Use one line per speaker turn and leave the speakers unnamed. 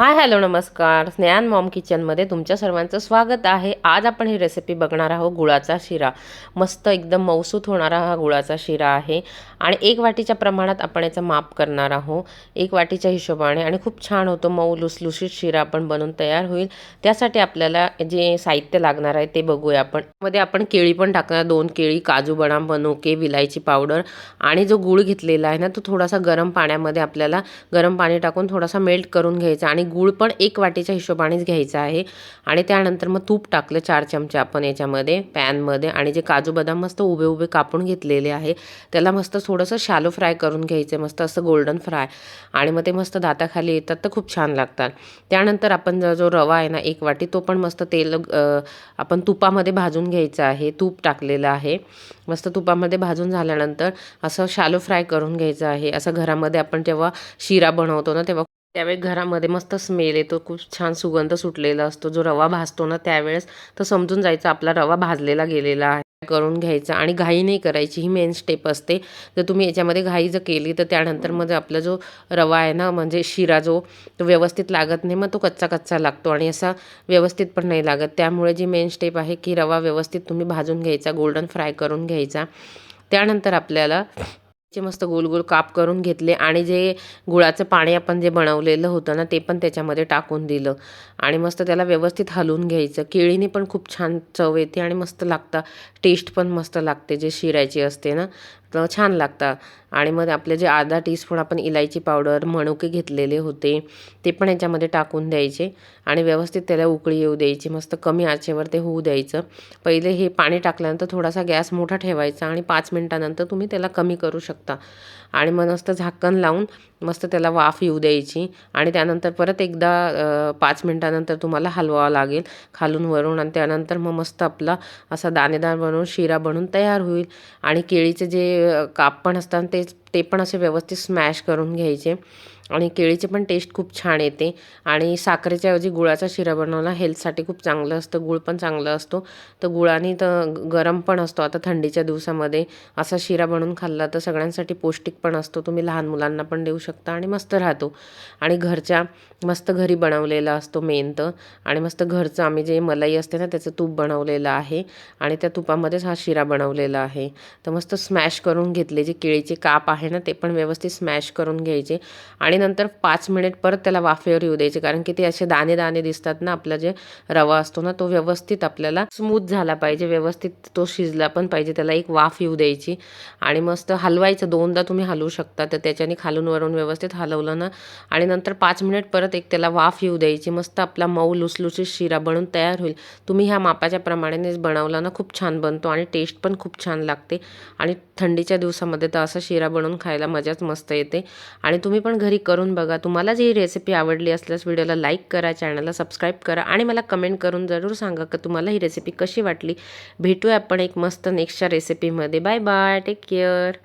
Hi hello नमस्कार. स्नेहान Maugham किचनमध्ये तुमच्या सर्वांचं स्वागत आहे. आज आपण ही रेसिपी बघणार आहोत गुळाचा शिरा. मस्त एकदम मौसूत होणारा हा गुळाचा शिरा आहे. आणि एक वाटीच्या प्रमाणात आपण याचं माप करणार आहोत. एक वाटीच्या हिशोबाने आणि खूप छान होतो मऊ लुसलुशीत शिरा आपण बनवून तयार होईल. त्यासाठी आपल्याला जे साहित्य लागणार आहे ते बघूया आपण. मध्ये आपण केळी पण टाकणार दोन केळी काजू बदाम बनोके विलायची पावडर आणि जो गुळ घेतलेला आहे ना तो थोडासा गरम पाण्यामध्ये आपल्याला गरम पाणी टाकून थोडासा मेल्ट करून घ्यायचा आणि गूळ पण एक वाटीच्या हिशोबानेच घ्यायचा आहे. आणि त्यानंतर मग तूप टाकलं चार चमचे आपण याच्यामध्ये पॅनमध्ये. आणि जे काजू बदाम मस्त उभे उभे कापून घेतलेले आहे त्याला मस्त थोडंसं शालो फ्राय करून घ्यायचं मस्त असं गोल्डन फ्राय आणि मग ते मस्त दाताखाली येतात तर खूप छान लागतात. त्यानंतर आपण जो जो रवा आहे ना एक वाटी तो पण मस्त तेल आपण तुपामध्ये भाजून घ्यायचा आहे. तूप टाकलेलं आहे. मस्त तुपामध्ये भाजून झाल्यानंतर असं शालो फ्राय करून घ्यायचं आहे. असं घरामध्ये आपण जेव्हा शिरा बनवतो ना तेव्हा त्यावेळी घरामध्ये मस्त स्मेल येतो खूप छान सुगंध सुटलेला असतो. जो रवा भाजतो ना त्यावेळेस तर समजून जायचं आपला रवा भाजलेला गेलेला आहे. करून घ्यायचा आणि घाई नाही करायची ही मेन स्टेप असते. जर तुम्ही याच्यामध्ये घाई जर केली तर त्यानंतर मग आपला जो रवा आहे ना म्हणजे शिरा जो तो व्यवस्थित लागत नाही मग तो कच्चा कच्चा लागतो आणि असा व्यवस्थित पण नाही लागत. त्यामुळे जी मेन स्टेप आहे की रवा व्यवस्थित तुम्ही भाजून घ्यायचा गोल्डन फ्राय करून घ्यायचा. त्यानंतर आपल्याला चे मस्त गोल गोल काप करून घेतले आणि जे गुळाचं पाणी आपण जे बनवलेलं होतं ना ते पण त्याच्यामध्ये टाकून दिलं. आणि मस्त त्याला व्यवस्थित हलवून घ्यायचं. केळीने पण खूप छान चव येते आणि मस्त लागतं टेस्ट पण मस्त लागते जे शिरायची असते ना. तर छान लागतं आणि मग आपले जे अर्धा टीस्पून आपण इलायची पावडर मणुके घेतलेले होते ते पण याच्यामध्ये टाकून द्यायचे. आणि व्यवस्थित त्याला उकळी येऊ द्यायची मस्त कमी आचेवर ते होऊ द्यायचं. पहिले हे पाणी टाकल्यानंतर थोडासा गॅस मोठा ठेवायचा आणि पाच मिनटानंतर तुम्ही त्याला कमी करू शकता. आणि मग मस्त झाकण लावून मस्त त्याला वाफ येऊ द्यायची आणि त्यानंतर परत एकदा पाच मिनटानंतर तुम्हाला हलवावं लागेल खालून वरून आणि त्यानंतर मग मस्त आपला असा दाणेदार बनवून शिरा बनवून तयार होईल. आणि केळीचे जे काप पण असतात ते ते पण असे व्यवस्थित स्मॅश करून घ्यायचे. आणि केळीचे पण टेस्ट खूप छान येते. आणि साखरेच्या ऐवजी गुळाचा शिरा बनवला हेल्थसाठी खूप चांगलं असतं. गुळ पण चांगलं असतो. तर गुळाने तर गरम पण असतो. आता थंडीच्या दिवसामध्ये असा शिरा बनवून खाल्ला तर सगळ्यांसाठी पौष्टिक पण असतो. तुम्ही लहान मुलांना पण देऊ शकता आणि मस्त राहतो. आणि घरच्या मस्त घरी बनवलेला असतो मेन तर. आणि मस्त घरचं आम्ही जे मलाई असते ना त्याचं तूप बनवलेलं आहे. आणि त्या तुपामध्येच हा शिरा बनवलेला आहे. तर मस्त स्मॅश करून घेतले. जे केळीचे काप आहे ना ते पण व्यवस्थित स्मॅश करून घ्यायचे. आणि नंतर पाच मिनिट परत त्याला वाफेवर येऊ द्यायचे कारण की ते असे दाणे दाणे दिसतात ना आपला जे रवा असतो ना तो व्यवस्थित आपल्याला स्मूथ झाला पाहिजे व्यवस्थित तो शिजला पण पाहिजे त्याला एक वाफ येऊ द्यायची. आणि मस्त हलवायचं दोनदा तुम्ही हलवू शकता तर त्याच्याने खालून वरून व्यवस्थित हलवलं ना आणि नंतर पाच मिनिट परत एक त्याला वाफ येऊ द्यायची मस्त आपला मऊ लुसलुसीत शिरा बनून तयार होईल. तुम्ही ह्या मापाच्या प्रमाणेच बनवला ना खूप छान बनतो आणि टेस्ट पण खूप छान लागते. आणि थंडीच्या दिवसामध्ये तर असा शिरा बनवून खायला मजाच मस्त येते. आणि तुम्ही पण घरी करून बघा. तुम्हाला जी रेसिपी आवडली असल्यास व्हिडिओला लाईक करा चॅनलला सबस्क्राईब करा आणि मला कमेंट करून जरूर सांगा की तुम्हाला ही रेसिपी कशी वाटली. भेटूया आपण एक मस्त नेक्स्टच्या रेसिपीमध्ये बाय बाय टेक केअर